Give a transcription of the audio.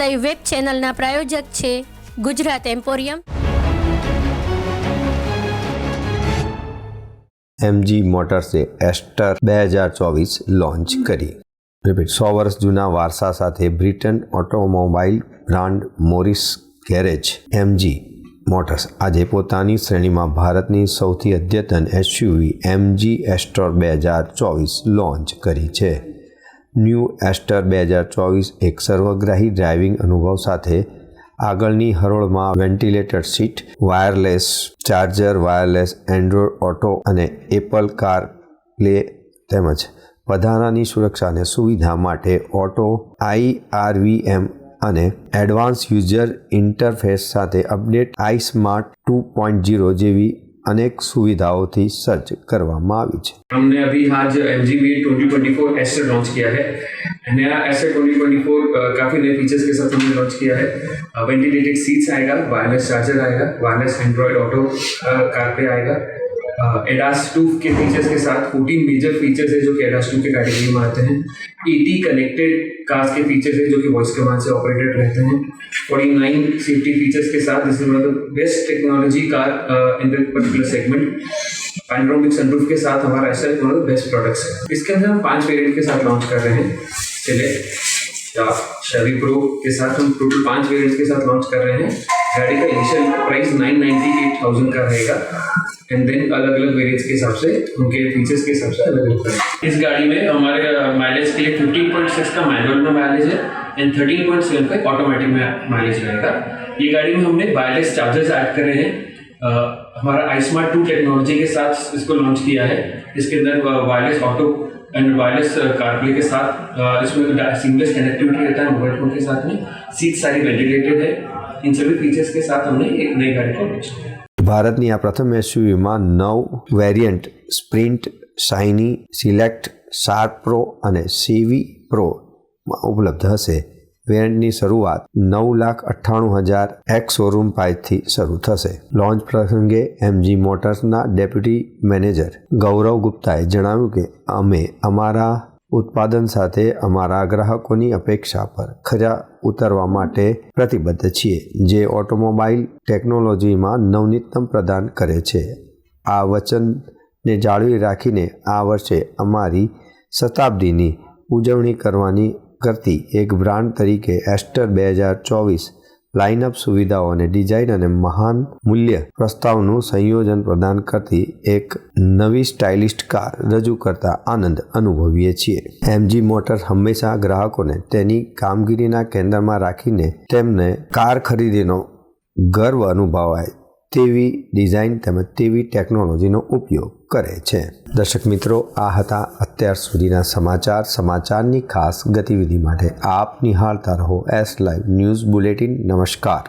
લઈ વેબ ચેનલના પ્રાયોજક છે ગુજરાત એમ્પોરિયમ એમજી મોટર્સે એસ્ટર બે હજાર ચોવીસ લોન્ચ કરી સો વર્ષ જૂના વારસા સાથે Britain automobile brand Morris Garage MG Motors આજે પોતાની શ્રેણીમાં ભારતની સૌથી અદ્યતન એસયુવી એમજી એસ્ટ્રોર બે હજાર ચોવીસ લોન્ચ કરી છે ન્યૂ એસ્ટર બે હજાર ચોવીસ એક સર્વગ્રાહી ડ્રાઇવિંગ અનુભવ સાથે આગળની હરોળમાં ventilator seat wireless charger wireless Android auto અને એપલ કાર પ્લે તેમજ વધારાની સુરક્ષા અને સુવિધા માટે ઓટો આઈઆરવીએમ અને એડવાન્સ યુઝર ઇન્ટરફેસ સાથે update i smart two point zero જેવી અનેક सुविधाओं સજ્જ કરવામાં આવી છે हमने अभी आज M G B twenty twenty four Astor launch किया है नया एसेट ट्वेंटी ट्वेंटी फोर काफ़ी नए फीचर्स के साथ हमने लॉन्च किया है वेंटिलेटेड सीट्स आएगा वायरलेस चार्जर आएगा वायरलेस एंड्रॉयड ऑटो कार पे आएगा एडास टू के फीचर्स के साथ 14 मेजर फीचर्स है जो कि एडास टू के कैटेगरी में आते हैं एटी कनेक्टेड कार्स के फीचर्स है जो कि वॉइस कमांड से ऑपरेटेड रहते हैं फोर्टी नाइन सेफ्टी फीचर्स के साथ this is one of the best technology car in the particular segment panoramic sunroof के साथ हमारा ऐसा one of the best products है इसके अंदर हम पांच वेरिएंट के साथ लॉन्च कर रहे हैं चले या शेवी प्रो के साथ हम टोटल पांच वेरिएंट के साथ लॉन्च कर रहे हैं गाड़ी का initial price nine ninety eight thousand का रहेगा एंड देन अलग अलग वेरियंट्स के हिसाब से उनके फीचर्स के हिसाब से अलग अलग इस गाड़ी में हमारे माइलेज के लिए फिफ्टीन पॉइंट सिक्स का मैनुअल में माइलेज है and thirteen point seven five automatic में माइलेज रहेगा ये गाड़ी में हमने वायरलेस चार्जर्स ऐड कर रहे हैं हमारा आई स्मार्ट टू टेक्नोलॉजी के साथ इसको लॉन्च किया है इसके अंदर wireless auto and wireless CarPlay के साथ इसमें सिंगलेस कनेक्टिविटी रहता है मोबाइल फोन के साथ में सीट सारी वेंटिलेटेड है इन सभी फीचर्स के साथ हमने एक नई गाड़ी को लॉन्च किया ભારતની આ પ્રથમ એસયુવીમાં નવ variant sprint shiny select sharp pro અને સીવી પ્રોમાં ઉપલબ્ધ હશે વેરિયન્ટની શરૂઆત નવ લાખ અઠ્ઠાણું હજાર એક્સ શોરૂમ પાઇથી શરૂ થશે લોન્ચ પ્રસંગે એમજી મોટર્સના ડેપ્યુટી મેનેજર ગૌરવ ગુપ્તાએ જણાવ્યું કે અમે અમારા ઉત્પાદન સાથે અમારા ગ્રાહકોની અપેક્ષા પર ખરા ઉતરવા માટે પ્રતિબદ્ધ છીએ જે ઓટોમોબાઈલ ટેકનોલોજીમાં નવનીતમ પ્રદાન કરે છે આ વચનને જાળવી રાખીને આ વર્ષે અમારી શતાબ્દીની ઉજવણી કરવાની કરતી એક બ્રાન્ડ તરીકે એસ્ટર બે હજાર ચોવીસ લાઇનઅપ સુવિધાઓ અને ડિઝાઇન અને મહાન મૂલ્ય પ્રસ્તાવનું સંયોજન પ્રદાન કરતી એક નવી સ્ટાઇલિસ્ટ કાર રજૂ કરતા આનંદ અનુભવીએ છીએ એમજી મોટર્સ હંમેશા ગ્રાહકોને તેની કામગીરીના કેન્દ્રમાં રાખીને તેમને કાર ખરીદીનો ગર્વ અનુભવાય તેવી ડિઝાઇન તેમજ તેવી ટેકનોલોજીનો ઉપયોગ કરે છે દર્શક મિત્રો આ હતા અત્યાર સુધીના સમાચાર સમાચારની ખાસ ગતિવિધિ માટે આપ નિહાળતા રહો એસ લાઈવ ન્યૂઝ બુલેટિન નમસ્કાર